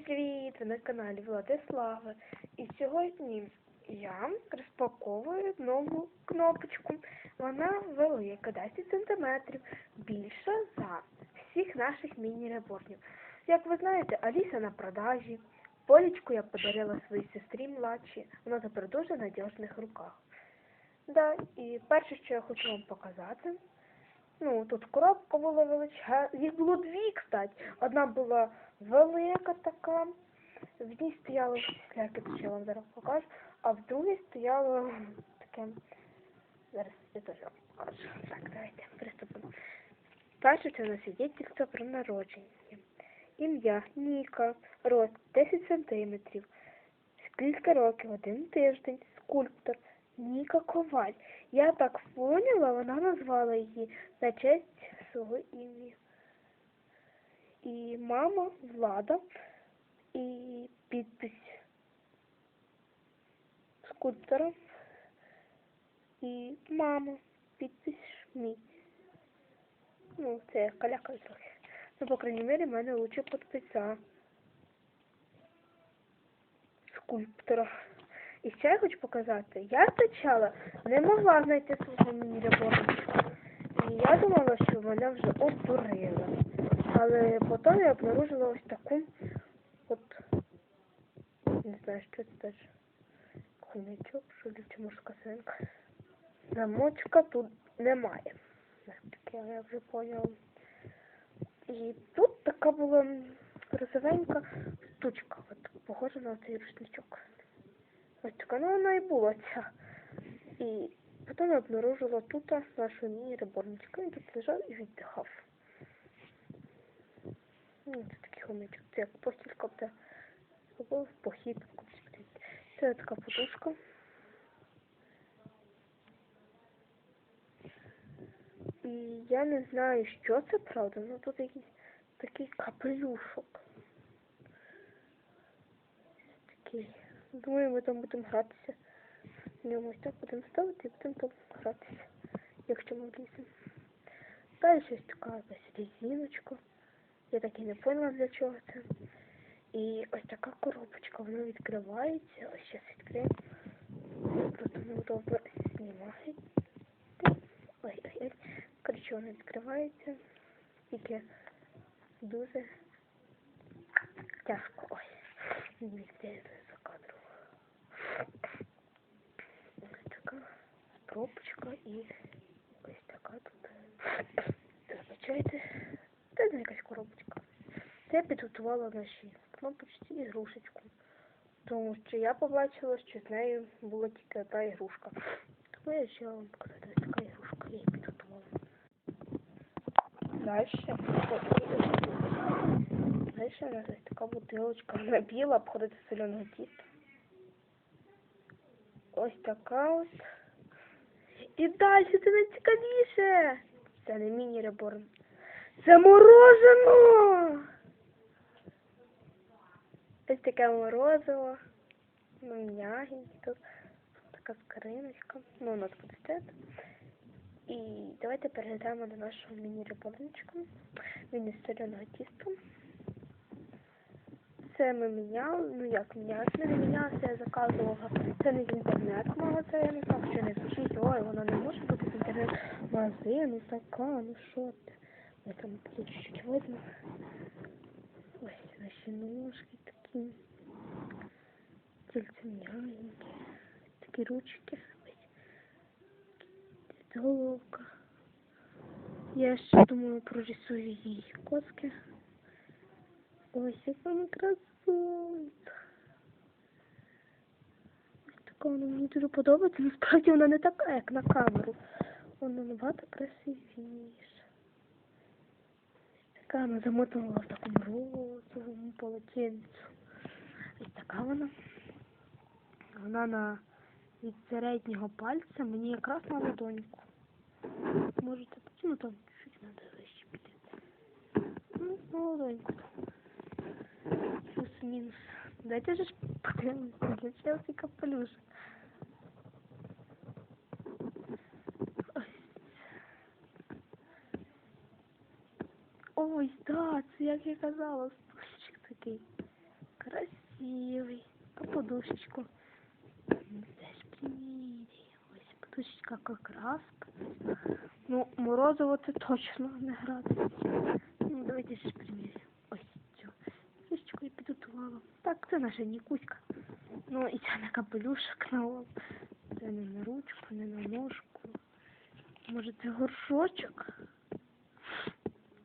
Привіт! Ви на каналі Владислава. І сьогодні я розпаковую нову кнопочку. Вона велика, 10 см, більша за всіх наших міні-реборнів. Як ви знаєте, Аліса на продажі. Полічку я подарила своїй сестрі младшій. Вона тепер дуже надіжних руках. Да, і перше, що я хочу вам показати, Ну, тут коробка була величезна. Їх було дві, кстати. Одна була велика така. В ній то що я вам зараз покажу, а в другій стояло таке. Зараз я теж вам покажу. Так, давайте приступимо. Перше це у нас свідчиться про народження. Ім'я Ніка, рост 10 сантиметрів. Скільки років? Один тиждень. Скульптор. Ніка Коваль. Я так поняла, вона назвала її на честь свого ім'я. І мама Влада, і підпись скульптора, і мама, підпись Шмідт. Ну, це каляка трохи. Ну, по крайній мірі, в мене лучше підписа скульптора. І ще я хочу показати, я спочатку не могла знайти свого міні-реборничка. І я думала, що мене вже обдурили. Але потім я обнаружила ось таку от не знаю, що це теж хомячок, що ли, чи морська свинка. Замочка тут немає. Наскільки я вже поняла. І тут така була розовенька штучка, от похожа на цей рушничок. Ось така, ну вона і була ця. І потім я обнаружила тут нашу міні-реборничка. Він тут лежав і віддихав. Ну, це такий хомячок. Це як постілька. Або в похід. Це така подушка. І я не знаю, що це правда, ну тут якийсь такий капелюшок. Такий. Думаю, ми там будемо гратися. В ньому ось так будемо ставити і будемо там гратися, якщо ми вліземо. Далі щось така якась резиночка. Я так і не поняла для чого це. І ось така коробочка, вона відкривається. Ось зараз відкриємо. Просто неудобно знімати. Ой-ой-ой. Коротше, вона відкривається. Тільки дуже тяжко. Ой. Відкриється за кадром. Така пробочка і ось така тут. Забачайте. Це якась коробочка. Я підготувала наші кнопочці ігрушечку. Тому що я побачила, що з нею була тільки одна ігрушка. Тому я ще вам показати ось така ігрушка. Я її підготувала. Дальше. Дальше у нас ось така бутилочка. Вона біла, обходить з соляного тіста. Ось така от. І далі це найцікавіше. Це не міні-реборн. Це морожено! Ось таке морозиво. Ну, м'ягеньке тут. Така скриночка. Ну, у нас буде стояти. І давайте перейдемо до нашого міні-реборничка. Він із соляного тіста. Це ми міняли, ну як міняли, це не мінялося, я заказувала. Це не з інтернет-магазину, так що не пишіть, ой, воно не може бути з інтернет-магазину, така, ну що ти. Я там тут чуть видно. Ось наші ножки такі. Тільце м'ягенькі. Такі ручки. Ось. Головка. Я ще думаю прорисую її коски. Ось яка вона красунька. Ось така вона мені дуже подобається. Насправді вона не така, як на камеру. Вона набагато красивіша. Така вона замотана в такому розовому полотенцю. Ось така вона. Вона на від середнього пальця мені якраз на ладоньку. Можете, ну там чуть треба вище піти. Ну, на ладоньку. Плюс-мінус. Дайте же для Челсі капелюшок. Ось. Ось, да, це як я казала, стульчик такий. красивий. А подушечку? Теж приміряємо. Ось подушечка как раз. Ну, морозиво це точно не грати. Ну, давайте ж приміряємо. Підготувала. Так, це наша Нікуська. Ну, і це на капелюшок на лоб. Це не на ручку, не на ножку. Може, це горшочок?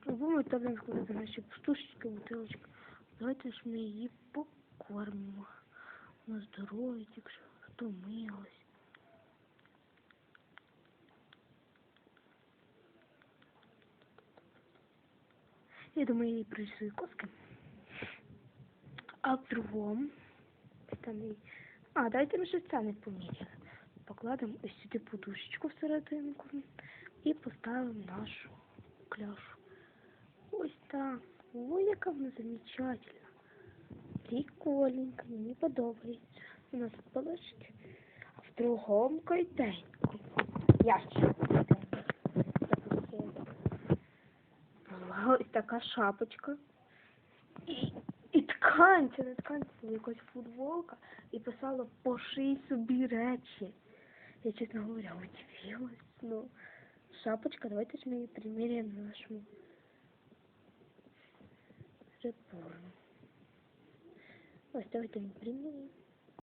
Ми там знаходити наші пустушечки, бутилочки. Давайте ж ми її покормимо. На здоров'я, якщо втомилась. Я думаю, їй прийшли коски. А в другому там. А, дайте ми ще не поміряли. Покладемо ось сюди подушечку всерединку і поставимо нашу кляшу. Ось так. Ой, яка вона замечательна. Прикольненько, мені подобається. У нас полежить в другому кайтеньку. Ящик. Була ось така шапочка. І, на тканці якась футболка. І писала поший собі речі. Я, чесно говоря, удивилась. Ну, шапочка, давайте ж ми її приміряємо на нашому репору. Ось давайте ми приміряємо.